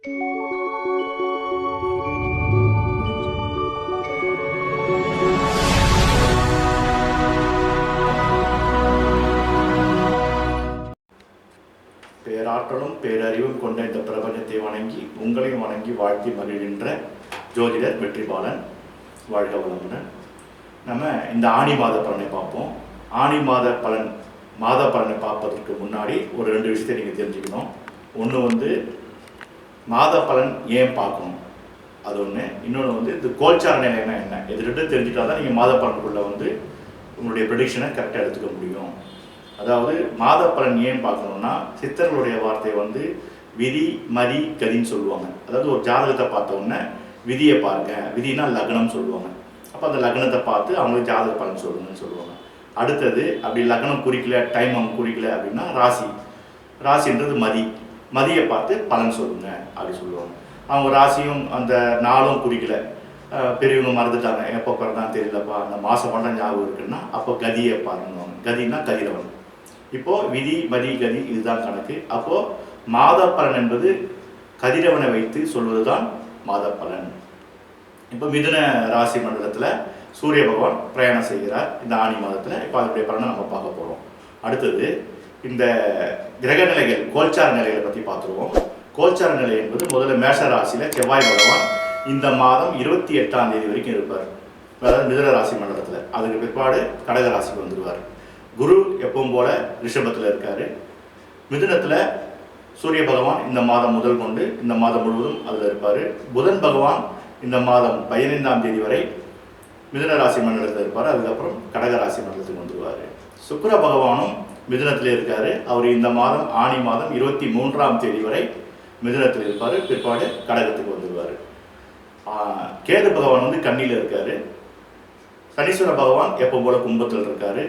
பேராற்றலும் பேரறிவும் கொண்ட இந்த பிரபஞ்சத்தை வணங்கி உங்களையும் வணங்கி வாழ்த்தி மகிழ்கின்ற ஜோதிடர் வெற்றிபாலன் வாழ்க வளமுடன். நம்ம இந்த ஆணி மாத பலனை பார்ப்போம். ஆணி மாத பலன் மாத பலனை பார்ப்பதற்கு முன்னாடி ஒரு ரெண்டு விஷயத்தை நீங்கள் தெரிஞ்சுக்கணும். ஒன்று வந்து மாத பலன் ஏன் பார்க்கணும்? அது ஒன்று இன்னொன்று வந்து இந்த கோல்சார நிலைன்னா என்ன? இது ரெண்டும் தெரிஞ்சுட்டா தான் நீங்கள் மாத பலனுக்குள்ளே வந்து உங்களுடைய ப்ரெடிக்ஷனை கரெக்டாக எடுத்துக்க முடியும். அதாவது மாத பலன் ஏன் பார்க்கணும்னா சித்தர்களுடைய வார்த்தையை வந்து விதி மதி கதின்னு சொல்லுவாங்க. அதாவது ஒரு ஜாதகத்தை பார்த்தோன்னே விதியை பாருங்க. விதினா லக்னம் சொல்லுவாங்க. அப்போ அந்த லக்னத்தை பார்த்து அவங்களுக்கு ஜாதக பலன் சொல்லுங்கன்னு சொல்லுவாங்க. அடுத்தது அப்படி லக்னம் குறிக்கல டைம் அவங்க குறிக்கல அப்படின்னா ராசி. ராசின்றது மதி. மதியை பார்த்து பலன் சொல்லுங்க அப்படி சொல்லுவாங்க. அவங்க ராசியும் அந்த நாளும் குறிக்கல. பெரியவங்க மறந்துட்டாங்க. எப்போ பிறந்தான் தெரியலப்பா. அந்த மாதம் மட்டும் ஞாபகம் இருக்குன்னா அப்போ கதியை பாருங்க கதினா கதிரவன். இப்போது விதி மதி கதி இதுதான் கணக்கு. அப்போது மாத பலன் என்பது கதிரவனை வைத்து சொல்வதுதான் மாத பலன் இப்போ மிதுன ராசி மண்டலத்தில் சூரிய பகவான் பிரயாணம் செய்கிறார். இந்த ஆணி மாதத்தில். இப்போ அதனுடைய பலனை நம்ம பார்க்க போகிறோம் அடுத்தது இந்த கிரக நிலைகள் கோல்சார நிலைகளை பற்றி பார்த்துருவோம். கோல்சார நிலை என்பது முதல்ல மேஷ ராசியில் செவ்வாய் பகவான் இந்த மாதம் இருபத்தி எட்டாம் தேதி வரைக்கும் இருப்பார். அதாவது மிதுன ராசி மண்டலத்தில். அதுக்கு பிற்பாடு கடக ராசிக்கு வந்துடுவார் குரு எப்பவும் போல ரிஷபத்தில் இருக்காரு. மிதுனத்தில் சூரிய பகவான் இந்த மாதம் முதல் கொண்டு இந்த மாதம் முழுவதும் அதில் இருப்பார். புதன் பகவான் இந்த மாதம் பதினைந்தாம் தேதி வரை மிதுன ராசி மண்டலத்தில் இருப்பார். அதுக்கப்புறம் கடக ராசி மண்டலத்துக்கு வந்துடுவார் சுக்கர பகவானும் மிதுனத்தில் இருக்கார். அவர் இந்த மாதம் ஆணி மாதம் இருபத்தி மூன்றாம் தேதி வரை மிதுனத்தில் இருப்பார். பிற்பாடு கடகத்துக்கு வந்துடுவார் கேது பகவான் வந்து கண்ணியில் இருக்கார். சனீஸ்வர பகவான் எப்போ போல கும்பத்தில் இருக்கார்.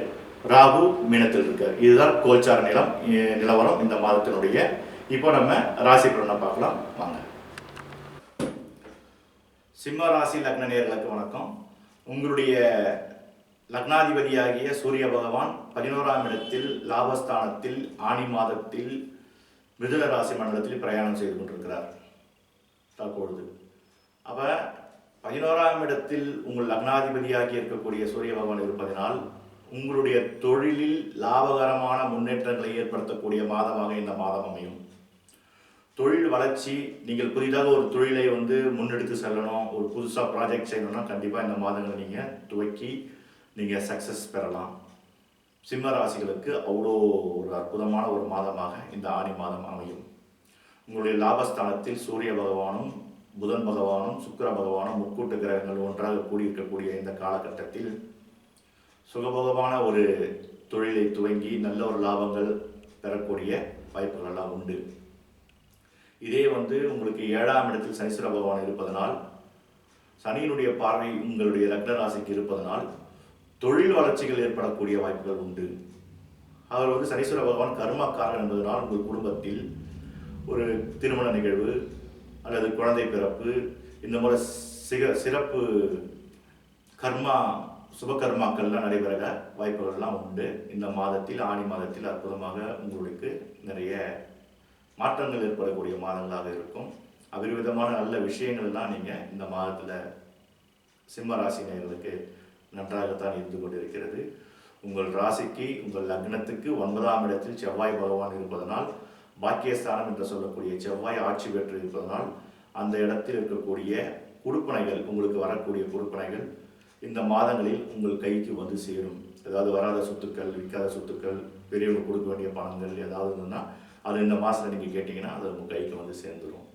ராகு மீனத்தில் இருக்கார். இதுதான் கோல்சார நிலம் நிலவரம் இந்த மாதத்தினுடைய. இப்போ நம்ம ராசி பலனை பார்க்கலாம். வாங்க. சிம்ம ராசி லக்ன நேர்களுக்கு வணக்கம். உங்களுடைய லக்னாதிபதியாகிய சூரிய பகவான் பதினோராம் இடத்தில் லாபஸ்தானத்தில் ஆணி மாதத்தில் மிதுன ராசி மண்டலத்தில் பிரயாணம் செய்து கொண்டிருக்கிறார். தற்பொழுது அப்ப பதினோராம் இடத்தில் உங்கள் லக்னாதிபதியாகி இருக்கக்கூடிய சூரிய பகவான் இருப்பதனால் உங்களுடைய தொழிலில் லாபகரமான முன்னேற்றங்களை ஏற்படுத்தக்கூடிய மாதமாக இந்த மாதம் அமையும். தொழில் வளர்ச்சி நீங்கள் புதிதாக ஒரு தொழிலை வந்து முன்னெடுத்து செல்லணும் ஒரு புதுசாக ப்ராஜெக்ட் செய்யணும்னா கண்டிப்பாக இந்த மாதங்களை நீங்கள் துவக்கி நீங்கள் சக்ஸஸ் பெறலாம். சிம்ம ராசிகளுக்கு அவ்வளோ ஒரு அற்புதமான ஒரு மாதமாக இந்த ஆணி மாதம் அமையும். உங்களுடைய லாபஸ்தானத்தில் சூரிய பகவானும் புதன் பகவானும் சுக்கிர பகவானும் முக்கூட்டு கிரகங்கள் ஒன்றாக கூடியிருக்கக்கூடிய இந்த காலகட்டத்தில் சுகபோகமான ஒரு தொழிலை துவங்கி நல்ல ஒரு லாபங்கள் பெறக்கூடிய வாய்ப்புகள் எல்லாம் உண்டு. இதே வந்து உங்களுக்கு ஏழாம் இடத்தில் சனீஸ்வர பகவான் இருப்பதனால் சனியினுடைய பார்வை உங்களுடைய லக்ன ராசிக்கு இருப்பதனால் தொழில் வளர்ச்சிகள் ஏற்படக்கூடிய வாய்ப்புகள் உண்டு. அவர் வந்து சனீஸ்வர பகவான் கர்மக்காரன் என்பதனால் உங்கள் குடும்பத்தில் ஒரு திருமண நிகழ்வு அல்லது குழந்தை பிறப்பு இந்த மாதிரி சிக சிறப்பு கர்மா சுபகர்மாக்கள்லாம் நடைபெற வாய்ப்புகள்லாம் உண்டு. இந்த மாதத்தில் ஆணி மாதத்தில் அற்புதமாக உங்களுக்கு நிறைய மாற்றங்கள் ஏற்படக்கூடிய மாதங்களாக இருக்கும். அபரிவிதமான நல்ல விஷயங்கள் எல்லாம் நீங்கள் இந்த மாதத்தில் சிம்ம ராசி நேர்களுக்கு நன்றாகத்தான் இருந்து கொண்டிருக்கிறது. உங்கள் ராசிக்கு உங்கள் லக்னத்துக்கு ஒன்பதாம் இடத்தில் செவ்வாய் பகவான் இருப்பதனால் பாக்கியஸ்தானம் என்று சொல்லக்கூடிய செவ்வாய் ஆட்சி பெற்று இருப்பதனால் அந்த இடத்தில் இருக்கக்கூடிய கொடுப்பனைகள் உங்களுக்கு வரக்கூடிய கொடுப்பனைகள் இந்த மாதங்களில் உங்கள் கைக்கு வந்து சேரும். ஏதாவது வராத சொத்துக்கள் விற்காத சொத்துக்கள் பெரியவங்க கொடுக்க வேண்டிய பணங்கள் ஏதாவது இருந்ததுன்னா அது இந்த மாதத்தில் நீங்கள் கேட்டிங்கன்னா அது உங்கள் கைக்கு வந்து சேர்ந்துடும்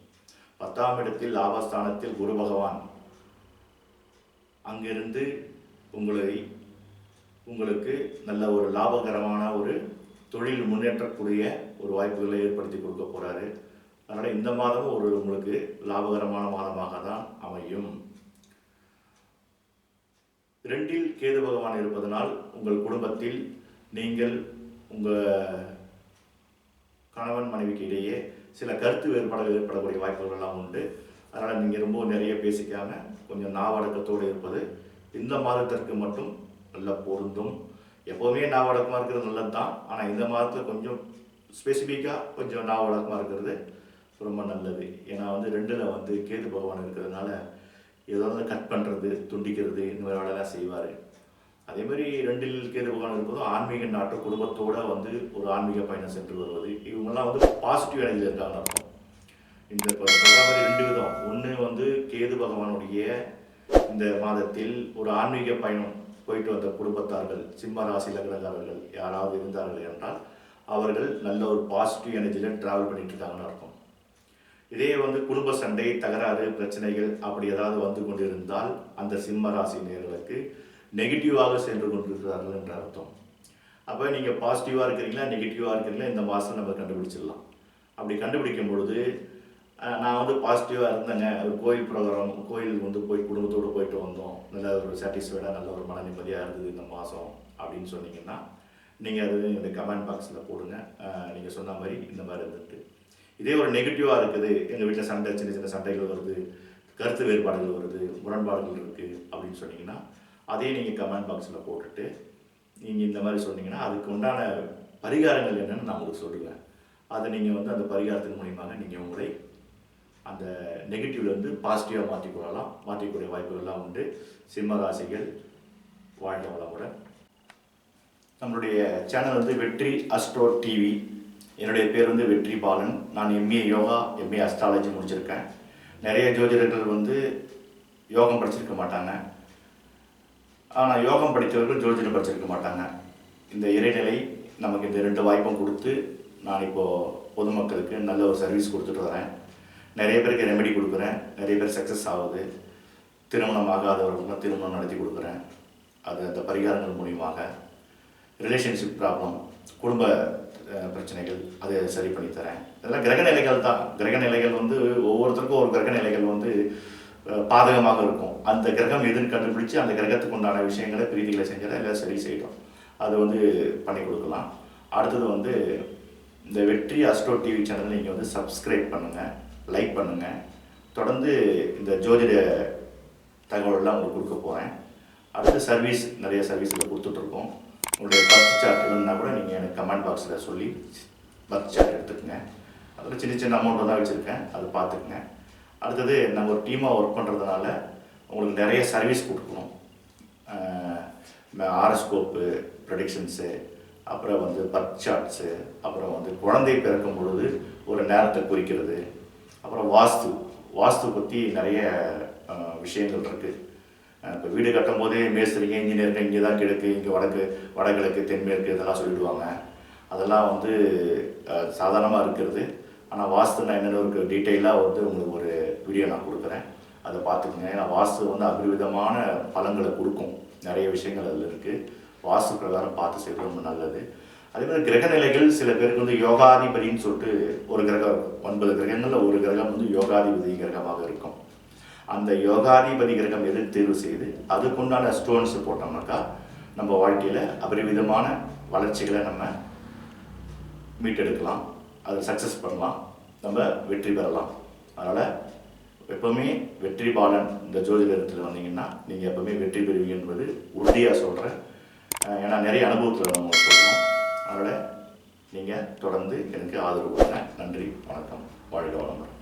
பத்தாம் இடத்தில் லாபஸ்தானத்தில் குரு பகவான். அங்கிருந்து உங்களை உங்களுக்கு நல்ல ஒரு லாபகரமான ஒரு தொழில் முன்னேற்றக்கூடிய ஒரு வாய்ப்புகளை ஏற்படுத்தி கொடுக்க போகிறாரு அதனால் இந்த மாதமும் ஒரு உங்களுக்கு லாபகரமான மாதமாக தான் அமையும். ரெண்டில் கேது பகவான் இருப்பதனால் உங்கள் குடும்பத்தில் நீங்கள் உங்கள் கணவன் மனைவிக்கு இடையே சில கருத்து வேறுபாடுகள் ஏற்படக்கூடிய வாய்ப்புகள் எல்லாம் உண்டு. அதனால் நீங்கள் ரொம்ப நிறைய பேசிக்காமல் கொஞ்சம் நாவடக்கத்தோடு இருப்பது இந்த மாதத்திற்கு மட்டும் நல்ல பொருந்தும். எப்போவுமே நாவடக்கமாக இருக்கிறது நல்லது தான் ஆனால் இந்த மாதத்தில் கொஞ்சம் ஸ்பெசிஃபிக்காக கொஞ்சம் நாவடக்கமாக இருக்கிறது ரொம்ப நல்லது. ஏன்னா வந்து ரெண்டில் வந்து கேது பகவான் இருக்கிறதுனால ஏதாவது கட் பண்ணுறது துண்டிக்கிறது இந்த மாதிரி வேலைலாம் செய்வார். அதே மாதிரி ரெண்டில் கேது பகவான் இருக்கும்போது ஆன்மீக நாட்டு குடும்பத்தோடு வந்து ஒரு ஆன்மீக பயணம் சென்று வருவது. இவங்கெல்லாம் வந்து பாசிட்டிவ் எனர்ஜியில் இருக்காங்க இந்த மாதிரி ரெண்டு விதம். ஒன்று வந்து கேது பகவானுடைய இந்த மாதத்தில் ஒரு ஆன்மீக பயணம் போயிட்டு வந்த குடும்பத்தார்கள் சிம்ம ராசி லக்னக்காரர்கள் யாராவது இருந்தார்கள் என்றால் அவர்கள் நல்ல ஒரு பாசிட்டிவ் எனர்ஜியில் ட்ராவல் பண்ணிட்டு இருக்காங்கன்னு அர்த்தம். இதே வந்து குடும்ப சண்டை தகராறு பிரச்சனைகள் அப்படி ஏதாவது வந்து கொண்டிருந்தால் அந்த சிம்ம ராசி நேர்களுக்கு நெகட்டிவாக சென்று கொண்டிருக்கிறார்கள் என்ற அர்த்தம். அப்போ நீங்கள் பாசிட்டிவாக இருக்கிறீங்களா நெகட்டிவாக இருக்கிறீங்களா இந்த மாதம் நம்ம கண்டுபிடிச்சிடலாம். அப்படி கண்டுபிடிக்கும் பொழுது நான் வந்து பாசிட்டிவாக இருந்தேங்க. ஒரு கோயில் ப்ரோக்ராம் கோயில் வந்து போய் குடும்பத்தோடு போயிட்டு வந்தோம். நல்ல ஒரு சாட்டிஸ்ஃபைடாக நல்ல ஒரு மன நிம்மதியாக இருந்தது இந்த மாதம் அப்படின்னு சொன்னீங்கன்னா நீங்கள் அது இந்த கமெண்ட் பாக்ஸில் போடுங்க. நீங்கள் சொன்ன மாதிரி இந்த மாதிரி இருந்துட்டு. இதே ஒரு நெகட்டிவாக இருக்குது. எங்கள் வீட்டில் சண்டை சின்ன சின்ன சண்டைகள் வருது. கருத்து வேறுபாடுகள் வருது. முரண்பாடுகள் இருக்குது அப்படின்னு சொன்னீங்கன்னா அதையும் நீங்கள் கமெண்ட் பாக்ஸில் போட்டுட்டு நீங்கள் இந்த மாதிரி சொன்னீங்கன்னா அதுக்கு உண்டான பரிகாரங்கள் என்னென்னு நான் உங்களுக்கு சொல்லுவேன். அதை நீங்கள் வந்து அந்த பரிகாரத்தின் மூலியமாக நீங்கள் உங்களை அந்த நெகட்டிவ்லேருந்து பாசிட்டிவாக மாற்றிக்கொள்ளலாம் மாற்றிக்கூடிய வாய்ப்புகள்லாம் உண்டு. சிம்ம ராசிகள் வாழ்க வளமுடன். நம்மளுடைய சேனல் வந்து வெற்றி அஸ்ட்ரோ டிவி என்னுடைய பேர் வந்து வெற்றி பாலன். நான் எம்ஏ யோகா எம்ஏ அஸ்ட்ராலஜி முடிச்சிருக்கேன். நிறைய ஜோதிடர்கள் வந்து யோகம் படிச்சிருக்க மாட்டாங்க. ஆனால் யோகம் படித்தவர்கள் ஜோதிடம் படிச்சிருக்க மாட்டாங்க. இந்த இறைநிலை நமக்கு இந்த ரெண்டு வாய்ப்பும் கொடுத்து நான் இப்போது பொதுமக்களுக்கு நல்ல ஒரு சர்வீஸ் கொடுத்துட்டு வரேன். நிறைய பேருக்கு ரெமெடி கொடுக்குறேன். நிறைய பேர் சக்ஸஸ் ஆகுது. திருமணம் ஆகாதவர்களுக்கு திருமணம் நடத்தி கொடுக்குறேன். அது அந்த பரிகாரங்கள் மூலியமாக. ரிலேஷன்ஷிப் ப்ராப்ளம் குடும்ப பிரச்சனைகள் அதை சரி பண்ணி தரேன். இதெல்லாம் கிரக நிலைகள் தான். கிரக நிலைகள் வந்து ஒவ்வொருத்தருக்கும் ஒரு கிரக நிலைகள் வந்து பாதகமாக இருக்கும். அந்த கிரகம் எதுன்னு கண்டுபிடிச்சு அந்த கிரகத்துக்கு உண்டான விஷயங்களை பிரீதிகளை செஞ்சால் எல்லாம் சரி செய்யணும் அது வந்து பண்ணி கொடுக்கலாம். அடுத்தது வந்து இந்த வெற்றி அஸ்ட்ரோ டிவி சேனலை நீங்கள் வந்து சப்ஸ்கிரைப் பண்ணுங்கள் லைக் பண்ணுங்கள் தொடர்ந்து இந்த ஜோதிட தகவலெல்லாம் உங்களுக்கு கொடுக்க போகிறேன் அடுத்து சர்வீஸ் நிறைய சர்வீஸில் கொடுத்துட்ருக்கோம். உங்களுடைய பர்த் சார்ட் வேணும்னா கூட நீங்கள் எனக்கு கமெண்ட் பாக்ஸில் சொல்லி பர்த் சார்ட் எடுத்துக்கோங்க. அதில் சின்ன சின்ன அமௌண்ட் தான் வச்சுருக்கேன். அது பார்த்துக்குங்க. அடுத்தது நாங்கள் ஒரு டீமாக ஒர்க் பண்ணுறதுனால உங்களுக்கு நிறைய சர்வீஸ் கொடுக்கணும். ஆரஸ்கோப்பு ப்ரொடிக்ஷன்ஸு அப்புறம் வந்து பர்த் சார்ட்ஸு அப்புறம் வந்து குழந்தை பிறக்கும் பொழுது ஒரு நேரத்தை குறிக்கிறது. அப்புறம் வாஸ்து வாஸ்து பற்றி நிறைய விஷயங்கள் இருக்குது இப்போ வீடு கட்டும் போதே மேஸ்திரிங்க இன்ஜினியருங்க இங்கே தான் கிழக்கு இங்கே வடக்கு வடகிழக்கு தென்மேற்கு இதெல்லாம் சொல்லிடுவாங்க. அதெல்லாம் வந்து சாதாரணமாக இருக்கிறது. ஆனால் வாஸ்து நான் என்னென்ன ஒரு டீட்டெயிலாக வந்து உங்களுக்கு ஒரு வீடியோ நான் கொடுக்குறேன். அதை பார்த்துக்குங்க. ஏன்னா வாஸ்து வந்து அபரிவிதமான பலன்களை கொடுக்கும். நிறைய விஷயங்கள் அதில் இருக்குது வாஸ்து பிரகாரம் பார்த்து செய்கிறது ரொம்ப நல்லது. அதே மாதிரி கிரக நிலைகள் சில பேருக்கு வந்து யோகாதிபதின்னு சொல்லிட்டு ஒரு கிரகம் இருக்கும். ஒன்பது கிரகங்களில் ஒரு கிரகம் வந்து யோகாதிபதி கிரகமாக இருக்கும். அந்த யோகாதிபதி கிரகம் எது தேர்வு செய்து அதுக்குண்டான ஸ்டோன்ஸ் போட்டோம்னாக்கா நம்ம வாழ்க்கையில் அபரிவிதமான வளர்ச்சிகளை நம்ம மீட்டெடுக்கலாம். அதை சக்ஸஸ் பண்ணலாம். நம்ம வெற்றி பெறலாம். அதனால் எப்போவுமே வெற்றி பாலன் இந்த ஜோதிடத்தில் வந்தீங்கன்னா நீங்கள் எப்போவுமே வெற்றி பெறுவீங்க என்பது உறுதியாக சொல்கிறேன் ஏன்னா நிறைய அனுபவத்தில் நம்ம சொல்கிறோம் அதனால் நீங்கள் தொடர்ந்து எனக்கு ஆதரவு கொடுங்க. நன்றி வணக்கம். வாழ்க வளமுடன்.